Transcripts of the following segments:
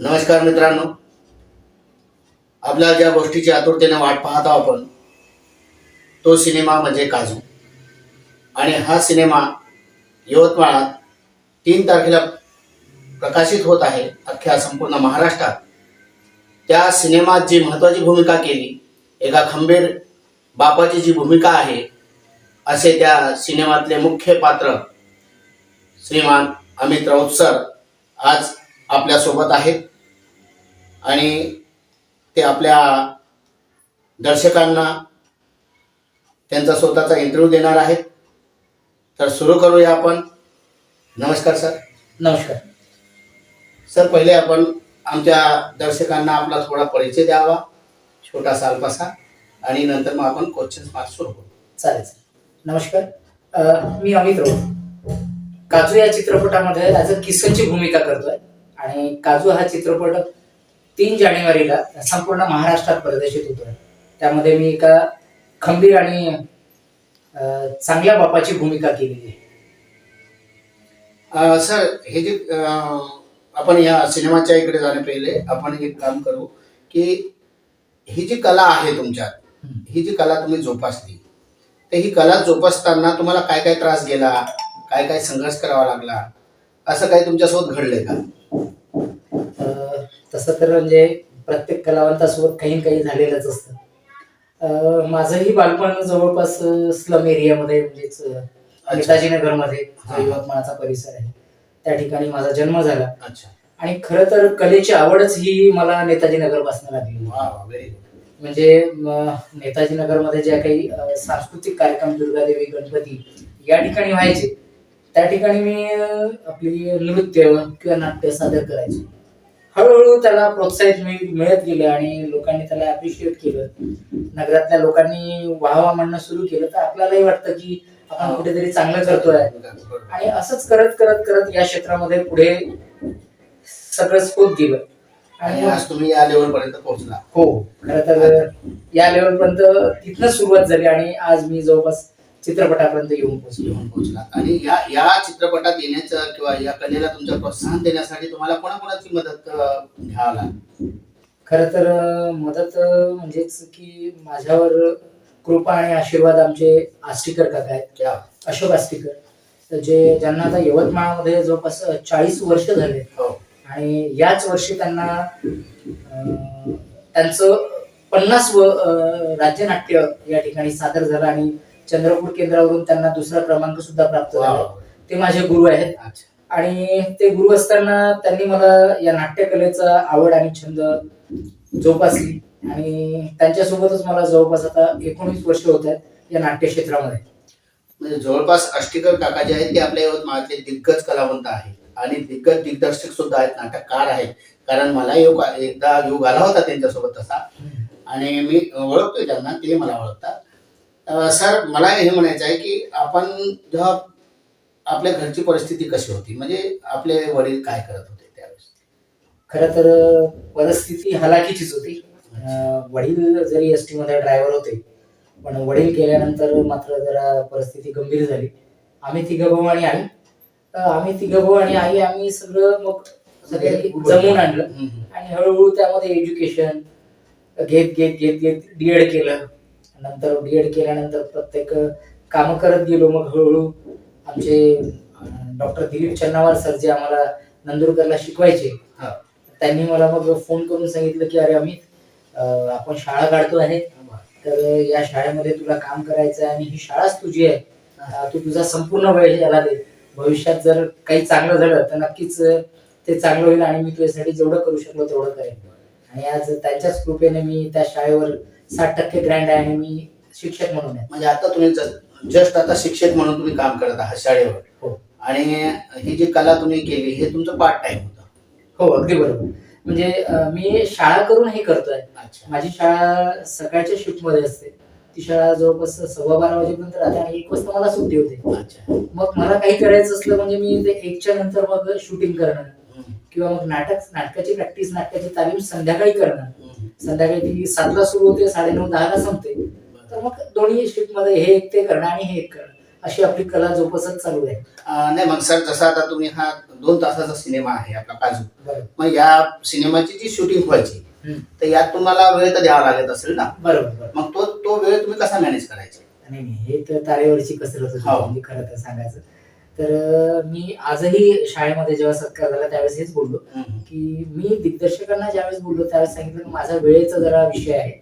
नमस्कार मित्रांनो. आपल्या ज्या गोष्टीची आतुरतेने वाट पाहत आहोत आपण तो सिनेमा म्हणजे काजू. आणि हा सिनेमा यवतमाळात तीन तारखेला प्रकाशित होत आहे अख्ख्या संपूर्ण महाराष्ट्रात. त्या सिनेमात जी महत्त्वाची भूमिका केली एका खंबीर बापाची जी भूमिका आहे असे त्या सिनेमातले मुख्य पात्र श्रीमान अमित राऊत सर आज आपल्यासोबत आहेत. आणि ते आपल्या दर्शकांना त्यांचा स्वतःचा इंटरव्ह्यू देणार आहेत. तर सुरू करूया आपण. नमस्कार सर. नमस्कार. सर पहिले आपण आमच्या दर्शकांना आपला थोडा परिचय द्यावा. छोटासा अल्पासा आणि नंतर मग आपण क्वेश्चन मार्क सुरू करू. चालेल नमस्कार. मी अमित राऊत काजू या चित्रपटामध्ये ॲज अ किसनची भूमिका करतोय. आणि काजू हा चित्रपट तीन जानेवारीला संपूर्ण महाराष्ट्रात प्रदर्शित होतो. त्यामध्ये मी एका खंबीर आणि चांगल्या बापाची भूमिका केलेली आहे. अं, सर हे जे अं, आपण या सिनेमाच्या इकडे जाण्या पहिले आपण एक काम करू की ही जी कला आहे तुमच्यात ही जी कला तुम्ही जोपासली तर ही कला जोपासताना तुम्हाला काय काय त्रास गेला काय काय संघर्ष करावा लागला असं काही तुमच्यासोबत घडलंय का? तसं तर म्हणजे प्रत्येक कलावंतासोबत काही ना काही झालेलंच असतं. माझंही बालपण जवळपास स्लम एरियामध्ये म्हणजेच नेताजी नगरमध्ये यवतमाळचा परिसर आहे. त्या ठिकाणी माझा जन्म झाला. अच्छा. आणि खरं तर कलेची आवडच ही मला नेताजी नगरपासून लागली वा व्हेरी गुड म्हणजे नेताजी नगरमध्ये ज्या काही सांस्कृतिक कार्यक्रम दुर्गादेवी गणपती या ठिकाणी व्हायचे त्या ठिकाणी मी आपली नृत्य किंवा नाट्य सादर करायचे. हळूहळू त्याला प्रोत्साहित मिळ- मिळत गेलं आणि लोकांनी त्याला अप्रिशिएट केलं. नगरातल्या लोकांनी वाहवा म्हणणं सुरू केलं तर आपल्यालाही वाटतं की आपण कुठेतरी चांगलं करतोय. आणि असंच करत करत करत या क्षेत्रामध्ये पुढे सगळंच होत गेलं. आणि आणि आज तुम्ही या लेवल पर्यंत पोहोचला. हो. खरं तर या लेवल पर्यंत तिथनं सुरुवात झाली आणि आज मी जवळपास चित्रपटापर्यंत येऊन पोहोचलो येऊन पोहोचला. आणि या या चित्रपटात येण्याचं किंवा या कलेला तुमचं प्रोत्साहन देण्यासाठी तुम्हाला कोणाकोणाची मदत घ्यावी लागली? खरं तर मदत म्हणजेच की माझ्यावर कृपा आणि आशीर्वाद आमचे आष्टीकर काका आहेत. अशोक आष्टीकर. तर जे ज्यांना आता यवतमाळमध्ये जवळपास चाळीस वर्ष झाले. हो. आणि याच वर्षी त्यांना त्यांचं पन्नास व अं, राज्यनाट्य या ठिकाणी सादर झालं आणि चंद्रपूर केंद्रावरून त्यांना दुसरा क्रमांक सुद्धा प्राप्त झाला. ते माझे गुरु आहेत. आणि ते गुरु असताना त्यांनी मला या नाट्यकलेचा आवड आणि छंद जोपासली. आणि त्यांच्यासोबतच मला जवळपास आता एकोणीस वर्ष होत आहेत या नाट्य क्षेत्रामध्ये म्हणजे जवळपास अष्टीकर काका जे आहेत ते आपल्या यवतमाळचे दिग्गज कलावंत आहेत. आणि दिग्गज दिग्दर्शक सुद्धा आहेत नाटककार आहेत. कारण मला योग एकदा योग आला होता त्यांच्यासोबत तसा. आणि मी ओळखतोय त्यांना ते मला ओळखतात. सर मला हे म्हणायचं आहे की आपण जेव्हा आपल्या घरची परिस्थिती कशी होती? म्हणजे आपले वडील काय करत होते त्यावेळेस? खरं तर परिस्थिती हलाखीचीच होती. अं, वडील जरी एस टी मध्ये ड्रायव्हर होते पण वडील केल्यानंतर मात्र जरा परिस्थिती गंभीर झाली. आम्ही तिघ भाऊ आणि आई. आम्ही तिघ भाऊ आणि आई आम्ही सगळं मग सगळ्यांनी जमून आणलं. हम्म, हम्म. आणि हळूहळू त्यामध्ये एज्युकेशन घेत घेत घेत घेत डीएड केलं. नंतर डीएड केल्यानंतर प्रत्येक कामं करत गेलो मग हळूहळू. आमचे डॉक्टर दिलीप चन्नावर सर जे आम्हाला नंदुरकरला शिकवायचे. त्यांनी मला मग फोन करून सांगितलं की अरे अमित आपण शाळा काढतो आहे. तर या शाळेमध्ये तुला काम करायचं आहे आणि ही शाळाच तुझी आहे. तू तुझा संपूर्ण वेळ याला दे. भविष्यात जर काही चांगलं झालं तर नक्कीच ते चांगलं होईल आणि मी तुझ्यासाठी जेवढं करू शकलो तेवढं करेन. आणि आज त्यांच्याच कृपेने मी त्या शाळेवर साठ टक्के ग्रँड आहे आणि मी शिक्षक म्हणून आहे. म्हणजे आता तुम्ही जस्ट आता शिक्षक म्हणून तुम्ही काम करत आहात शाळेवर. हो. आणि ही जी कला तुम्ही केली हे तुमचं पार्ट टाइम होतं. हो अगदी बरोबर. म्हणजे मी शाळा करून हे करतोय माझी शाळा सकाळच्या शिफ्टमध्ये असते. ती शाळा जवळपास सव्वा बारा वाजेपर्यंत राहते आणि एक वाजता मला सुट्टी होते. मग मला काही करायचं असलं म्हणजे मी ते एकच्या नंतर मग शूटिंग करणं हम्म, किंवा मग नाटक नाटकाची प्रॅक्टिस नाटकाची तालीम संध्याकाळी करणं हम्म. संध्याकाळी ती सातला सुरू होते साडेनऊ दहाला संपते. तर मग दोन्ही शिफ्टमध्ये हे एक ते करणं आणि हे एक करणं अशी आपली कला जोपासत चालू आहे. नाही मग सर जसं आता तुम्ही हा दोन तासाचा सिनेमा आहे आपला काजू. मग या सिनेमाची जी शूटिंग व्हायची हम्म. तर यात तुम्हाला वेळ तर द्यावा लागत असेल ना? बरोबर बरोबर. मग तो तो वेळ तुम्ही कसा मॅनेज करायचा? नाही नाही हे तर तारेवरची कसरत होती हो. म्हणजे खरं तर सांगायचं. तर मी आजही शाळेमध्ये जेव्हा सत्कार झाला त्यावेळेस हेच बोललो. की मी दिग्दर्शकांना ज्यावेळेस बोललो त्यावेळेस सांगितलं की माझा वेळेचा जरा विषय आहे.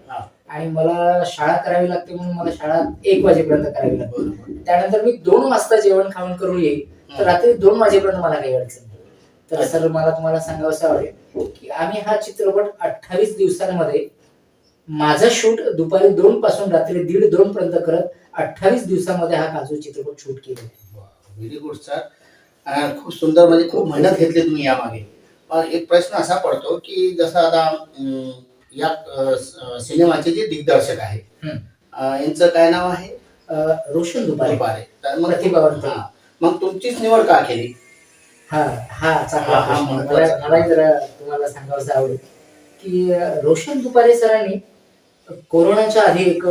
आणि मला शाळा करावी लागते म्हणून मला शाळा एक वाजेपर्यंत करावी लागते. त्यानंतर मी दोन वाजता जेवण खाऊन करून येईल तर. रात्री दोन वाजेपर्यंत मला काही अडचण तर सर मला तुम्हाला सांगावं असं आवडेल की आम्ही हा चित्रपट अठ्ठावीस दिवसांमध्ये माझा शूट दुपारी दोन पासून रात्री दीड दोन पर्यंत करत अठ्ठावीस दिवसामध्ये हा काजू चित्रपट शूट केला व्हेरी गुड सर खूप सुंदर म्हणजे खूप मेहनत घेतली तुम्ही यामागे पण एक प्रश्न असा पडतो की जसं आता या सिनेमाचे जे दिग्दर्शक आहे यांचं काय नाव आहे रोशन दुपारे दुपारे तर मग. हा. मग तुमचीच निवड का केली हा हा चांगला प्रश्न. महत्त्वाचा. मला मलाही जरा तुम्हाला सांगावं आवडेल की रोशन दुपारे सरांनी कोरोनाच्या आधी एक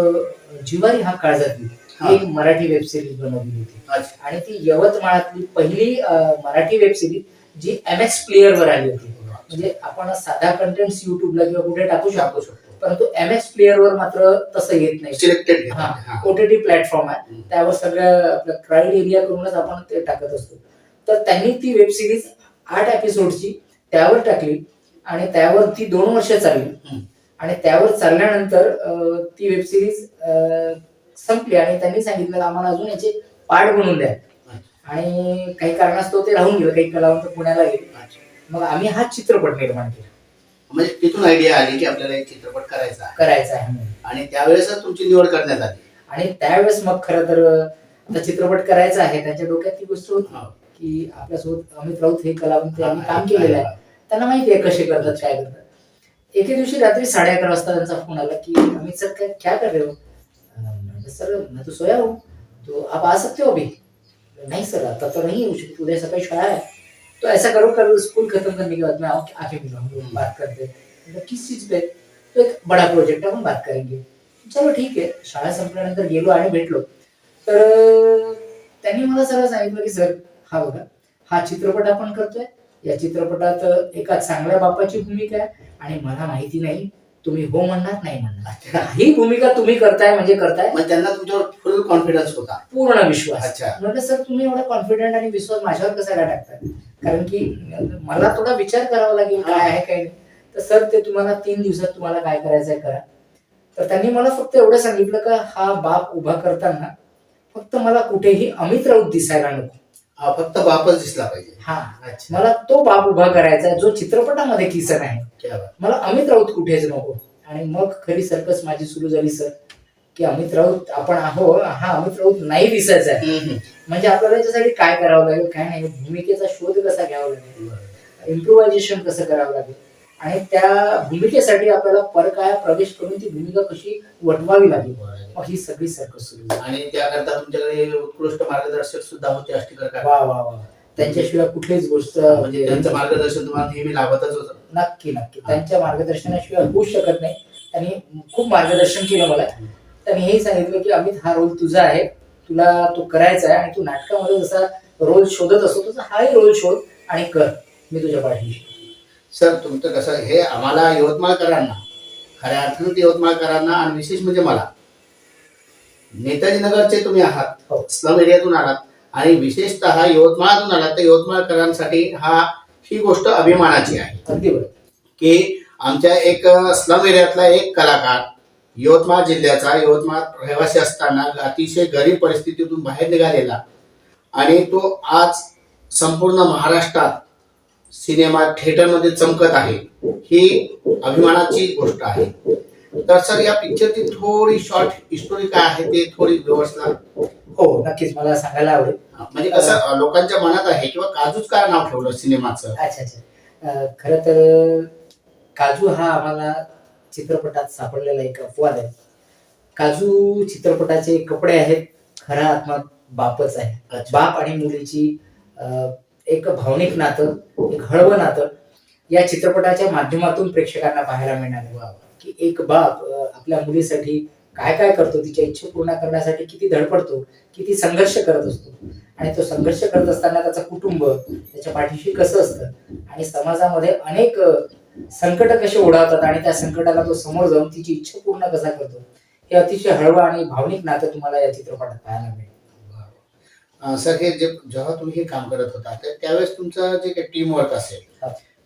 जिवारी हा काळजातली हा. ही एक मराठी वेब सिरीज बनवली होती. आणि ती यवतमाळातली पहिली मराठी वेब सिरीज जी एम एक्स प्लेअर वर आली होती. म्हणजे आपण साधा कंटेंट युट्यूबला किंवा कुठे टाकू शकतो. परंतु एम एक्स प्लेअर वर मात्र तसं येत नाही. सिलेक्टेड हा ओटीटी प्लॅटफॉर्म आहे. त्यावर सगळ्या आपल्या क्राईड एरिया करूनच आपण ते टाकत असतो. तर त्यांनी ती वेब सिरीज आठ एपिसोडची त्यावर टाकली आणि त्यावर ती दोन वर्ष चालली. आणि त्यावर चालल्यानंतर ती वेब सिरीज संपली आणि त्यांनी सांगितलं की आम्हाला अजून याचे पार्ट बनवून द्या. आणि काही कारणास्तव ते राहून गेलं काही कलावंत पुण्याला गेले. मग आम्ही हा चित्रपट निर्माण केला. म्हणजे तिथून आयडिया आली की आपल्याला एक चित्रपट करायचा करायचा आहे आणि त्यावेळेसच तुमची निवड करण्यात आली. आणि त्यावेळेस मग खरं तर आता चित्रपट करायचा आहे त्यांच्या डोक्यात ती गोष्ट होती हो. की आपल्यासोबत अमित राऊत हे कलावंत यांनी काम केलेलं आहे. त्यांना माहिती आहे कसे करतात काय करतात. एके दिवशी रात्री साडे अकरा वाजता त्यांचा फोन आला की अमित सर क्या क्या कर रहे हो? सर मैं तो सोया हूँ तो आप आ सकते हो अभी? नहीं सर आता तो नहीं उदय सकती उधर सकाळी शाळा है। तो ऐसा करो कल स्कूल खत्म करने के बाद मैं आओ आके मिलो हम बात करते हैं। किस चीज पे? तो एक बड़ा प्रोजेक्ट है हम बात करेंगे। चलो ठीक आहे शाळा संपल्यानंतर गेलो आणि भेटलो तर त्यांनी मला सरळ सांगितलं की सर हा बघा हा चित्रपट आपण करतोय या चित्रपटात एका चांगल्या बापाची भूमिका आहे आणि मला माहिती नाही तुम्ही हो म्हणणार नाही म्हणणार. ही भूमिका तुम्ही करताय म्हणजे करताय. मग त्यांना तुमच्यावर फुल कॉन्फिडन्स होता. पूर्ण विश्वास. अच्छा. म्हटलं सर तुम्ही एवढा कॉन्फिडंट आणि विश्वास माझ्यावर कसा काय टाकताय? कारण की मला थोडा विचार करावा लागेल काय आहे काय नाही. तर सर ते तुम्हाला तीन दिवसात तुम्हाला काय करायचंय करा. तर त्यांनी मला फक्त एवढं सांगितलं का हा बाप उभा करताना फक्त मला कुठेही अमित राऊत दिसायला नको. हा फक्त बापच दिसला पाहिजे. हा. अच्छा. मला तो बाप उभा करायचा आहे, जो चित्रपटामध्ये किसन आहे. क्या बात. मला अमित राऊत कुठेच नको आणि मग खरी सर्कस माझी सुरू झाली सर. की अमित राऊत आपण आहो हा अमित राऊत नाही दिसायचा आहे. हम्म, हम्म. म्हणजे आपल्याला याच्यासाठी काय करावं लागेल काय नाही भूमिकेचा शोध कसा घ्यावा लागेल. इम्प्रोव्हायझेशन कसं करावं लागेल? आणि त्या भूमिकेसाठी आपल्याला परकाया प्रवेश करून ती भूमिका कशी वटवावी लागेल. मग ही सगळी सर्कस सुरू झाली. आणि त्याकरता तुमच्याकडे उत्कृष्ट मार्गदर्शक सुद्धा होते अष्टीकर वा वा वा. त्यांच्याशिवाय कुठलीच गोष्ट म्हणजे त्यांचं मार्गदर्शन तुम्हाला नेहमी लाभतच होतं. नक्की नक्की. त्यांच्या मार्गदर्शनाशिवाय होऊच शकत नाही. त्यांनी खूप मार्गदर्शन केलं मला. त्यांनी हेही सांगितलं की अमित हा रोल तुझा आहे. तुला तो करायचा आहे आणि तू नाटकामध्ये जसा रोल शोधत असतो तसा हाही रोल शोध आणि कर. मी तुझ्या पाठीशी. सर तुमचं कसं हे आम्हाला यवतमाळकरांना खऱ्या अर्थानं ते यवतमाळकरांना आणि विशेष म्हणजे मला. नेताजी नगरचे तुम्ही आहात हो. स्लम एरियातून आलात आणि विशेषतः यवतमाळातून आलात तर यवतमाळकरांसाठी हा ही गोष्ट अभिमानाची आहे. अगदी बरोबर. की आमच्या एक स्लम एरियातला एक कलाकार यवतमाळ जिल्ह्याचा यवतमाळ रहिवासी असताना अतिशय गरीब परिस्थितीतून बाहेर निघालेला आणि तो आज संपूर्ण महाराष्ट्रात सिनेमा थिएटरमध्ये चमकत आहे. ही अभिमानाची गोष्ट आहे. तर सर या पिक्चरची थोडी शॉर्ट हिस्टोरी काय आहे ते थोडी व्यवस्था. हो नक्कीच. मला सांगायला आवडेल. म्हणजे कसं लोकांच्या मनात आहे किंवा काजूच काय नाव ठेवलं सिनेमाचं? अच्छा अच्छा. खरं तर काजू हा आम्हाला चित्रपटात सापडलेला एक अपवाद आहे. काजू चित्रपटाचे कपडे आहेत खरा आत्मा बापच आहे. बाप आणि मुलीची अं, एक भावनिक नातं एक हळवं नातं या चित्रपटाच्या माध्यमातून प्रेक्षकांना पाहायला मिळणार. की एक बाप आपल्या मुलीसाठी काय काय करतो तिच्या इच्छा पूर्ण करण्यासाठी किती धडपडतो किती संघर्ष करत असतो. आणि तो संघर्ष करत असताना त्याचं कुटुंब त्याच्या पाठीशी कसं असतं? आणि समाजामध्ये अनेक संकट कसे ओढावतात आणि त्या संकटाला तो समोर जाऊन तिची इच्छा पूर्ण कसा करतो? हे अतिशय हळवं आणि भावनिक नातं तुम्हाला या चित्रपटात पाहायला मिळेल. सर हे जे जेव्हा तुम्ही हे काम करत होता तर त्यावेळेस तुमचं जे काही टीम वर्क असेल.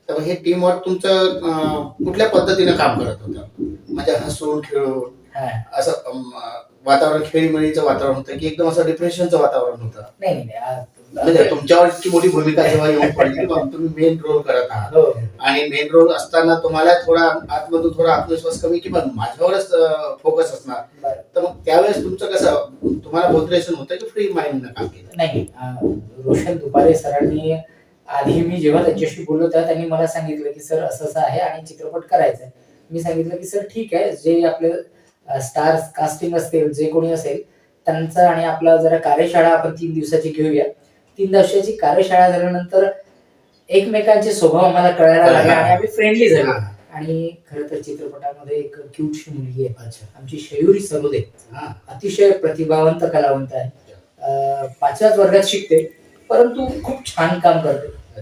तर हे टीम वर्क तुमचं कुठल्या पद्धतीनं काम करत होतं म्हणजे हसून खेळून. असं वातावरण खेळीमेळीचं वातावरण होतं की एकदम असं डिप्रेशनचं वातावरण होतं नाही म्हणजे तुमच्यावर इतकी मोठी भूमिका जेव्हा येऊन पडली तुम्ही मेन रोल करत आहात. हो. आणि मेन रोल असताना तुम्हाला थोडा आतमधून थोडा आत्मविश्वास कमी की पण माझ्यावरच फोकस असणार. तर मग त्यावेळेस तुमचं कसं तुम्हाला मोटिवेशन होतं की फ्री माइंड काम केलं? नाही रोशन दुपारे सरांनी आधी मी जेव्हा त्यांच्याशी बोललो तेव्हा त्यांनी मला सांगितलं की सर असं असं आहे आणि चित्रपट करायचा आहे मी सांगितलं की सर ठीक आहे जे आपले स्टार कास्टिंग असतील जे कोणी असेल त्यांचा आणि आपला जरा कार्यशाळा आपण तीन दिवसाची घेऊया. तीन दिवसाची कार्यशाळा झाल्यानंतर एकमेकांचे स्वभाव आम्हाला कळायला लागले आणि आम्ही फ्रेंडली झालो. आणि खरं तर चित्रपटामध्ये एक क्यूटशी मुलगी आहे अच्छा आमची शयूरी सरोदे. अतिशय प्रतिभावंत कलावंत आहे. पाचव्याच वर्गात शिकते परंतु खूप छान काम करते.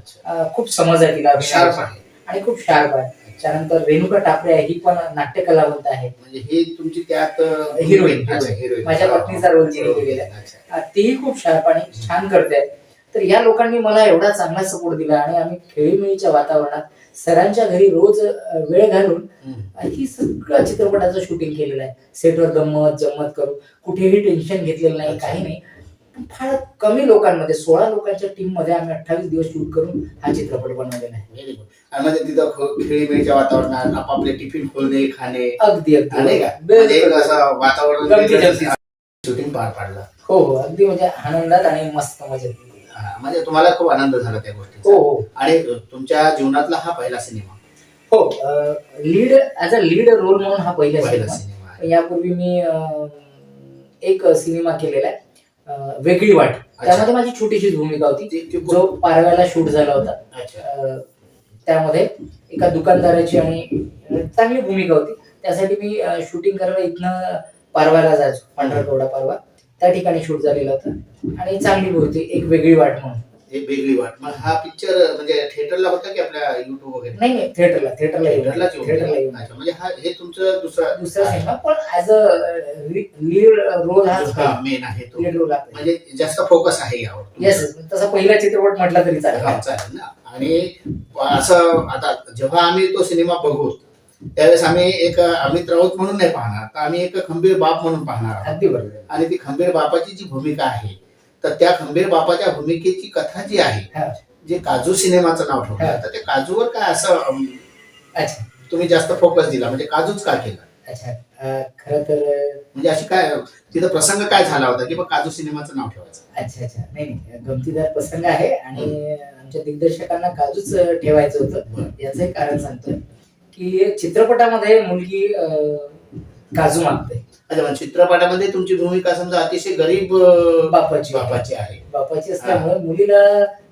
खूप समज आहे तिला. शार्प आहे. आणि खूप शार्प आहे. त्यानंतर रेणुका टापरे आहे ही पण नाट्य कलावंत आहे. म्हणजे ही तुमची त्यात heroine. माझ्या पत्नीचा role तिने केलेला आहे. तीही खूप शार्प आणि छान करते. तर या लोकांनी मला एवढा चांगला सपोर्ट दिला आणि आम्ही खेळीमेळीच्या वातावरणात सरांच्या घरी रोज वेळ घालून ही सगळं चित्रपटाचं शूटिंग केलेलं आहे. सेटवर गंमत जम्मत करू कुठेही टेन्शन घेतलेलं नाही काही नाही. फार कमी लोकांमध्ये सोळा लोकांच्या टीममध्ये आम्ही अठ्ठावीस दिवस शूट करून हा चित्रपट बनवलेला आहे. आणि म्हणजे तिथं खेळीमेळीच्या वातावरणात आपापले टिफिन खोलणे खाणे. अगदी अगदी. म्हणजे वातावरण. शूटिंग पार पाडलं. हो हो. अगदी म्हणजे आनंदात आणि मस्त मजेत. हा, म्हणजे तुम्हाला खूप आनंद झाला त्या हो गोष्टीचा. हो आणि तुमच्या जीवनातला हा पहिला सिनेमा. हो lead as a lead role म्हणून हा पहिला पहिला सिनेमा. सिनेमा आहे. यापूर्वी मी अं, एक सिनेमा केलेला आहे. अं, वेगळी वाट. त्यामध्ये माझी छोटीशी भूमिका होती. ती- ती जो पारव्याला शूट झाला होता. अच्छा. अं, त्यामध्ये एका दुकानदाराची आणि अं, चांगली भूमिका होती. त्यासाठी मी शूटिंग करायला इथनं पारवाला जायचो. पांढरा कवडा पारवा. त्या ठिकाणी शूट झालेला होता. आणि चांगली होती एक वेगळी वाट म्हणून. एक वेगळी वाट. मग हा पिक्चर म्हणजे थिएटरला होता की आपल्या युट्यूब वगैरे? नाही नाही थिएटरला थिएटरला येऊन थिएटरला येऊन. अच्छा म्हणजे हा हे तुमचं दुसरा दुसरा सिनेमा पण ऍज अ लीड रोल हा मेन आहे तो. लीड रोल म्हणजे जास्त फोकस आहे यावर. येस तसा पहिला चित्रपट म्हटला तरी चालेल. चालेल ना. आणि असं आता जेव्हा आम्ही तो सिनेमा बघू त्यावेळेस आम्ही एक अमित राऊत म्हणून नाही पाहणार तर आम्ही एक खंबीर बाप म्हणून पाहणार अगदी बरोबर. आणि ती खंबीर बापाची जी भूमिका आहे तर त्या खंबीर बापाच्या भूमिकेची कथा जी आहे. जे काजू सिनेमाचं नाव. ठेवलं तर ते काजूवर काय असं तुम्ही जास्त फोकस दिला म्हणजे काजूच का केलं? खरं तर म्हणजे अशी काय तिथं प्रसंग काय झाला होता की काजू सिनेमाचं नाव ठेवायचं? अच्छा अच्छा. नाही नाही. गमतीदार प्रसंग आहे आणि आमच्या दिग्दर्शकांना काजूच ठेवायचं होतं. याचं कारण सांगतोय. की चित्रपटामध्ये मुलगी काजू मागते. अच्छा चित्रपटामध्ये तुमची भूमिका समजा अतिशय गरीब बापाची बापाची आहे. बापाची असल्यामुळे मुलीला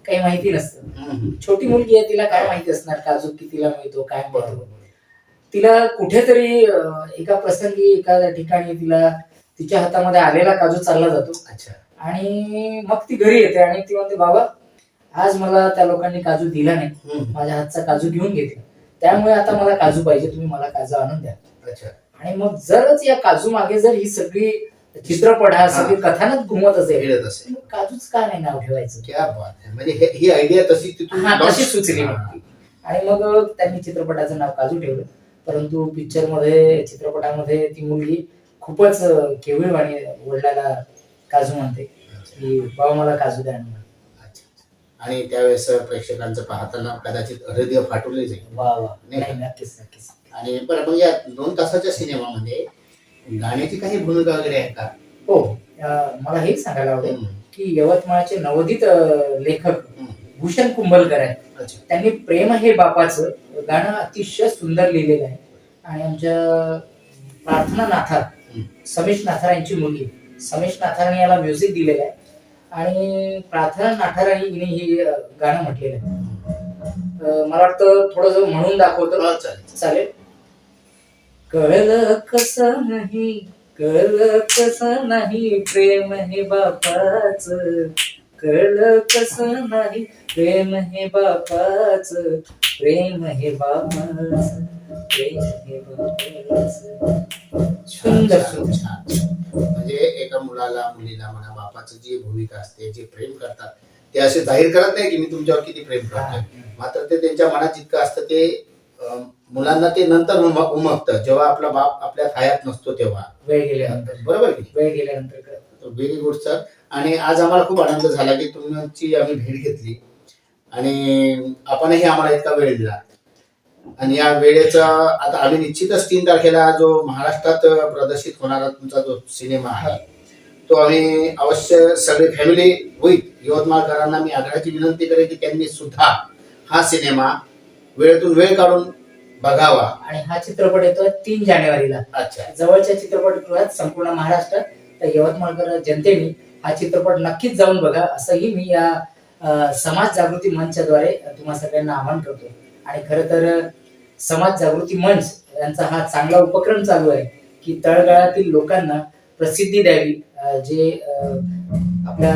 काही माहिती नसतं. छोटी मुलगी आहे तिला काय माहिती असणार? काजू कितीला मिळतो काय मिळतो? तिला कुठेतरी एका प्रसंगी एका ठिकाणी तिला तिच्या हातामध्ये आलेला काजू चालला जातो. अच्छा. आणि मग ती घरी येते आणि ती म्हणते बाबा आज मला त्या लोकांनी काजू दिला नाही. माझ्या हातचा काजू घेऊन घेतला. त्यामुळे आता मला काजू पाहिजे तुम्ही मला काजू आणून द्या. अच्छा. आणि मग जरच या काजू मागे जर ही सगळी चित्रपट हा सगळी कथानक घुमत असेल मिळत असेल. मग काजूच का नाही नाव ठेवायचं? क्या बात आहे म्हणजे हे- ही आयडिया तशी तिथून हा तशी सुचली हा. आणि मग त्यांनी चित्रपटाचं नाव काजू ठेवलं. परंतु पिक्चरमध्ये चित्रपटामध्ये ती मुलगी खूपच केवळवाणी वडिलाला काजू म्हणते. की बाबा मला काजू द्या. आणि त्यावेळेस प्रेक्षकांचं पाहताना कदाचित हृदय फाटून जाईल. आणि बरं मग या दोन तासाच्या सिनेमामध्ये गाण्याची काही भूमिका वगैरे आहे का? हो मला हेच सांगायला आवडेल. की यवतमाळचे नवोदित लेखक. भूषण कुंभलकर आहे अच्छा. त्यांनी प्रेम हे बापाचं गाणं अतिशय सुंदर लिहिलेलं आहे. आणि आमच्या प्रार्थना नाथार. समेश नाथार यांची मुलगी समेश नाथारांनी याला म्युझिक दिलेलं आहे. आणि प्रार्थना नाथारांनी हिने हे गाणं म्हटलेलं आहे. मला वाटतं थोडं म्हणून दाखवतं. हा, चालेल. कळलं कसं नाही कळलं कसं नाही प्रेम हे बापाच. कळलं कसं नाही प्रेम हे बापाच. प्रेम हे बापाच. प्रेम हे बापाच. सुंदर सुंदर. म्हणजे एका मुलाला मुलीला म्हणा बापाचं जी भूमिका असते जे प्रेम करतात ते असे जाहीर करत नाही की मी तुमच्यावर किती प्रेम करतोय. मात्र ते त्यांच्या मनात जितकं असतं ते मुलांना ते नंतर उम- उमगतं. जेव्हा आपला बाप आपल्या हयात नसतो तेव्हा. वेळ गेल्यानंतर. बरोबर की वेळ गेल्यानंतर. व्हेरी गुड सर आणि आज आम्हाला खूप आनंद झाला की तुमची आम्ही भेट घेतली. आणि आपणही आम्हाला इतका वेळ दिला. आणि या वेळेचा आता आम्ही निश्चितच तीन तारखेला जो महाराष्ट्रात प्रदर्शित होणारा तुमचा जो सिनेमा आहे तो आम्ही अवश्य सगळे फॅमिली होईल यवतमाळकरांना मी आग्रहाची विनंती करेन की त्यांनी सुद्धा हा सिनेमा वेळेतून वेळ काढून बघावा. आणि हा चित्रपट येतो तीन जानेवारीला. अच्छा. जवळच्या चित्रपटगृहात संपूर्ण महाराष्ट्रात तर यवतमाळकर जनतेने हा चित्रपट नक्कीच जाऊन बघा असंही मी या समाज जागृती मंचाद्वारे तुम्हा सगळ्यांना आवाहन करतो. आणि खरं तर समाज जागृती मंच यांचा हा चांगला उपक्रम चालू आहे की तळगाळातील लोकांना प्रसिद्धी द्यावी. जे आपल्या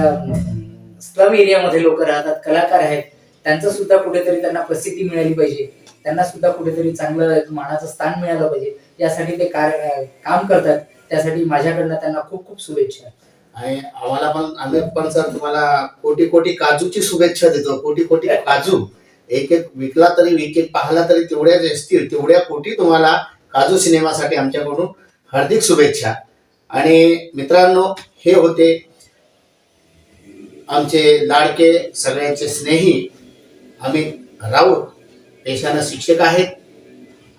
स्लम एरियामध्ये लोक राहतात कलाकार आहेत त्यांचं सुद्धा कुठेतरी त्यांना प्रसिद्धी मिळाली पाहिजे. त्यांना सुद्धा कुठेतरी चांगलं मानाचं स्थान मिळालं पाहिजे. यासाठी ते कार्य काम करतात. त्यासाठी माझ्याकडनं त्यांना खूप खूप शुभेच्छा. आणि आम्हाला पण आम्ही पण सर तुम्हाला कोटी कोटी काजूची शुभेच्छा देतो. कोटी कोटी काजू. एक एक विकला तरी एक एक पाहला तरी तेवढ्याच असतील तेवढ्या कोटी तुम्हाला काजू सिनेमासाठी आमच्याकडून हार्दिक शुभेच्छा. आणि मित्रांनो हे होते आमचे लाडके सगळ्यांचे स्नेही अमित राऊत. पेशानं शिक्षक आहेत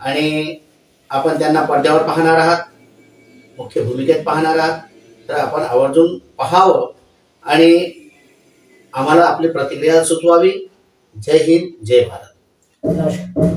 आणि आपण त्यांना पडद्यावर पाहणार आहात मुख्य भूमिकेत पाहणार आहात. तर आपण आवर्जून पाहावं आणि आम्हाला आपली प्रतिक्रिया सुचवावी. जय हिंद जय भारत नमस्कार